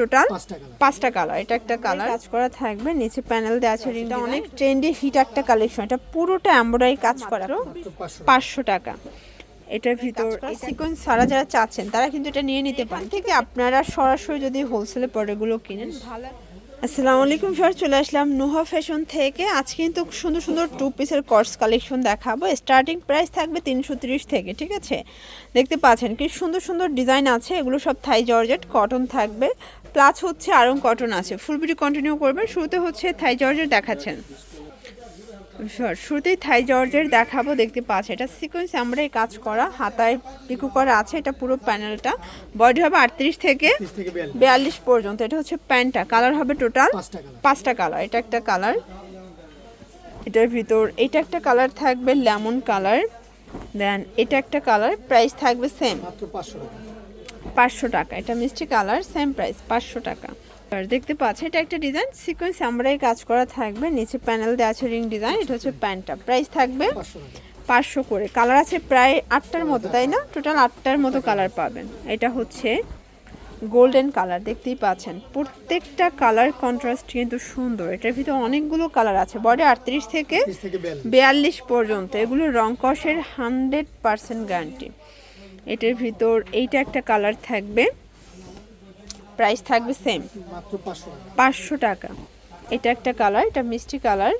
Total পাঁচটা colour এটা একটা কালার কাজ করা থাকবে নিচে প্যানেল দেওয়া আছে এটা অনেক ট্রেন্ডি হিট একটা কালেকশন এটা পুরোটা এমব্রয়ডারি কাজ করা। পাঁচশো টাকা। এটার ভিতর সিকোয়েন্স সারা যারা চাচ্ছেন তারা কিন্তু এটা নিয়ে নিতে পারেন। থেকে আপনারা সরাসরি যদি হোলসেলে প্রোডাক্টগুলো কিনেন ভালো। আসসালামু আলাইকুম স্যার চলে আসলাম নোহা ফ্যাশন থেকে। আজকে কিন্তু সুন্দর সুন্দর টু পিসের কর্স কালেকশন দেখাবো। স্টার্টিং প্রাইস থাকবে তিনশো থেকে, ঠিক আছে? দেখতে পাচ্ছেন কি সুন্দর সুন্দর ডিজাইন আছে, এগুলো সব থাই জর্জেট কটন থাকবে। প্লাস হচ্ছে আরং কটন আছে। ফুল বিটি কন্টিনিউ করবেন, শুরুতে হচ্ছে থাই জর্জেট দেখাচ্ছেন। শুরুতেই থাই জর্জের দেখাবো দেখতে পাচ্ছি। এটা সিকোয়েন্স আমরা এই কাজ করা হাতায় পিকু করা আছে এটা পুরো প্যানেলটা বডি হবে আটত্রিশ থেকে বিয়াল্লিশ। পর্যন্ত। এটা হচ্ছে প্যান্টটা কালার হবে টোটাল পাঁচটা কালার পাঁচটা কালার এটা একটা কালার এটার ভিতর এটা একটা কালার থাকবে লেমন কালার দেন এটা একটা কালার প্রাইস থাকবে সেম মাত্র পাঁচশো টাকা। পাঁচশো টাকা। এটা মিষ্টি কালার সেম প্রাইস পাঁচশো টাকা। আর দেখতে পাচ্ছেন এটা একটা ডিজাইন সিকোয়েন্স আমরাই কাজ করা থাকবে। নিচে প্যানেল দেওয়া আছে রিং ডিজাইন এটা হচ্ছে প্যান্টটা প্রাইস থাকবে পাঁচশো করে। কালার আছে প্রায় আটটার মতো তাই না? টোটাল আটটার মতো কালার পাবেন। এটা হচ্ছে গোল্ডেন কালার দেখতেই পাচ্ছেন। প্রত্যেকটা কালার কন্ট্রাস্ট কিন্তু সুন্দর। এটার ভিতরে অনেকগুলো কালার আছে। বডি আটত্রিশ থেকে বিয়াল্লিশ। বিয়াল্লিশ পর্যন্ত। এগুলো রং কষের হান্ড্রেড পার্সেন্ট গ্যারান্টি এটার ভিতর এইটা একটা কালার থাকবে। প্রাইস থাকবে সেম। পাঁচশো টাকা। এটা একটা কালার এটা মিষ্টি কালার।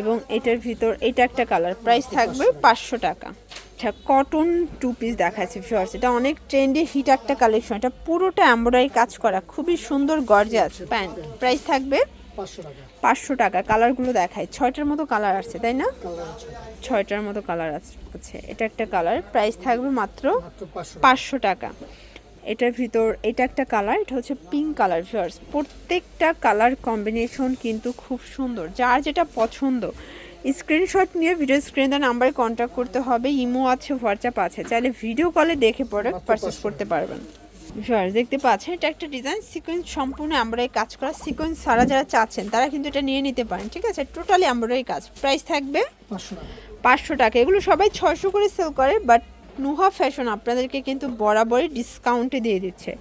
এবং এটার ভিতর এটা একটা কালার। প্রাইস থাকবে পাঁচশো টাকা। আচ্ছা কটন টু পিস দেখাচ্ছি ফিওর্স এটা অনেক ট্রেন্ডি হিট একটা কালেকশন এটা পুরোটা এমব্রয়ডারি কাজ করা। খুবই সুন্দর গর্জিয়াস প্যান্ট প্রাইস থাকবে পাঁচশো টাকা। কালারগুলো দেখায় ছয়টার মতো কালার আছে তাই না? ছয়টার মতো কালার আছে এটা একটা কালার। প্রাইস থাকবে মাত্র পাঁচশো টাকা। এটার ভিতর এটা একটা কালার। এটা হচ্ছে পিঙ্ক কালার। ফিয়ার্স প্রত্যেকটা কালার কম্বিনেশন কিন্তু খুব সুন্দর। যার যেটা পছন্দ। স্ক্রিনশট নিয়ে ভিডিও স্ক্রিনে নাম্বারে কন্ট্যাক্ট করতে হবে। ইমো আছে হোয়াটসঅ্যাপ আছে। চাইলে ভিডিও কলে দেখে পরে পারচেস করতে পারবেন। ভিউয়ার্স দেখতে পাচ্ছেন এটা একটা ডিজাইন সিকোয়েন্স সম্পূর্ণ এমব্রয়ডারি কাজ করা। সিকোয়েন্স সারা যারা চাচ্ছেন তারা কিন্তু এটা নিয়ে নিতে পারেন ঠিক আছে? টোটালি এমব্রয়ডারি কাজ। প্রাইস থাকবে পাঁচশো টাকা। পাঁচশো টাকা। এগুলো সবাই ছয়শো করে সেল করে বাট নুহা ফ্যাশন আপনাদেরকে কিন্তু বরাবরই ডিসকাউন্টে দিয়ে দিচ্ছে।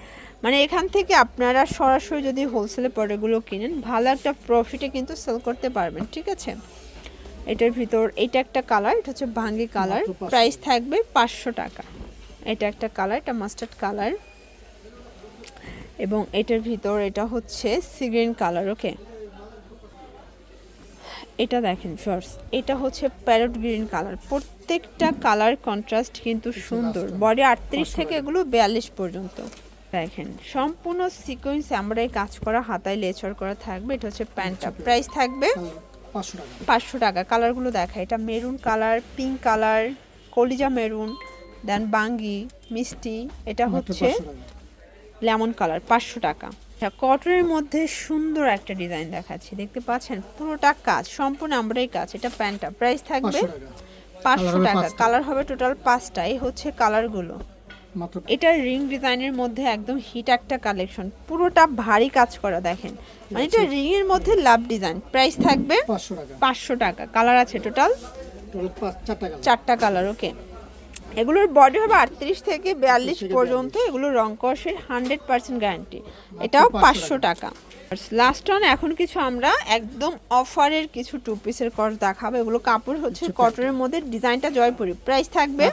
মানে এখান থেকে আপনারা সরাসরি যদি হোলসেলে প্রোডাক্টগুলো কিনেন ভালো একটা প্রফিটে কিন্তু সেল করতে পারবেন ঠিক আছে? এটার ভিতর এটা একটা কালার এটা হচ্ছে ভাঙ্গি কালার প্রাইস থাকবে পাঁচশো টাকা। এটা একটা কালার এটা মাস্টার্ড কালার এবং এটার ভিতর এটা হচ্ছে সিগ্রিন কালার ওকে এটা দেখেন ফার্স্ট এটা হচ্ছে প্যারট গ্রিন কালার প্রত্যেকটা কালার কন্ট্রাস্ট কিন্তু সুন্দর। বডি আটত্রিশ থেকে এগুলো বিয়াল্লিশ পর্যন্ত। দেখেন সম্পূর্ণ সিকোয়েন্স আমরা এই কাজ করা হাতায় লেচর করা থাকবে। এটা হচ্ছে প্যান্টটা প্রাইস থাকবে পাঁচশো টাকা। কালারগুলো দেখা এটা মেরুন কালার পিঙ্ক কালার কলিজা মেরুন দেন বাঙ্গি মিষ্টি এটা হচ্ছে লেমন কালার পাঁচশো টাকা। আচ্ছা কটনের মধ্যে সুন্দর একটা ডিজাইন দেখাচ্ছি। দেখতে পাচ্ছেন পুরোটা কাজ সম্পূর্ণ আমরাই কাজ। এটা প্যান্টটা প্রাইস থাকবে পাঁচশো টাকা। কালার হবে টোটাল পাঁচটা এই হচ্ছে কালারগুলো। এটা রিং ডিজাইনের মধ্যে একদম হিট একটা কালেকশন। পুরোটা ভারী কাজ করা দেখেন। মানে এটা রিং এর মধ্যে লাভ ডিজাইন। প্রাইস থাকবে পাঁচশো টাকা। কালার আছে টোটাল? চারটা কালার ওকে। এগুলোর বডি হবে আটত্রিশ থেকে বিয়াল্লিশ পর্যন্ত এগুলো রং কষের হান্ড্রেড পার্সেন্ট গ্যারান্টি এটাও পাঁচশো টাকা। লাস্ট অন এখন কিছু আমরা একদম অফারের কিছু টু পিসের কস দেখাবো। এগুলো কাপড় হচ্ছে কটনের মধ্যে ডিজাইনটা জয়পুরি। প্রাইস থাকবে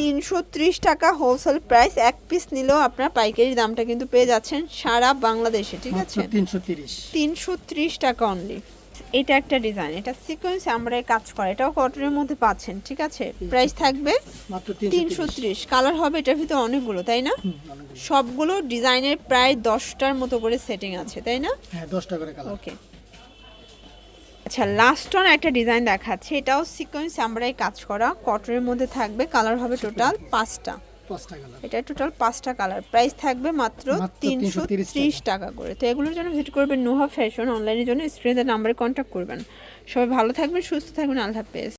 তিনশো তিরিশ টাকা। হোলসেল প্রাইস এক পিস নিলেও আপনার পাইকারি দামটা কিন্তু পেয়ে যাচ্ছেন সারা বাংলাদেশে ঠিক আছে? তিনশো তিরিশ। তিনশো ত্রিশ টাকা অনলি এটা একটা ডিজাইন এটা সিকোয়েন্স আমরা কাজ করা এটাও কটনের মধ্যে পাচ্ছেন ঠিক আছে? প্রাইস থাকবে তিনশো ত্রিশ। কালার হবে এটার ভিতরে অনেকগুলো তাই না? সবগুলো ডিজাইনের প্রায় দশটার মতো করে সেটিং আছে তাই না? হ্যাঁ দশটা করে কালার ওকে আচ্ছা লাস্ট অন একটা ডিজাইন দেখাচ্ছে এটাও সিকোয়েন্স আমরাই কাজ করা কটনের মধ্যে থাকবে কালার হবে টোটাল পাঁচটা। এটা টোটাল পাঁচটা কালার। প্রাইস থাকবে মাত্র তিনশো 330 ত্রিশ টাকা করে। তো এগুলোর জন্য ভিজিট করবেন নোহা ফ্যাশন অনলাইনের জন্য স্ক্রিনের নাম্বারে কন্ট্যাক্ট করবেন। সবাই ভালো থাকবেন সুস্থ থাকবেন আল্লাহ হাফেজ।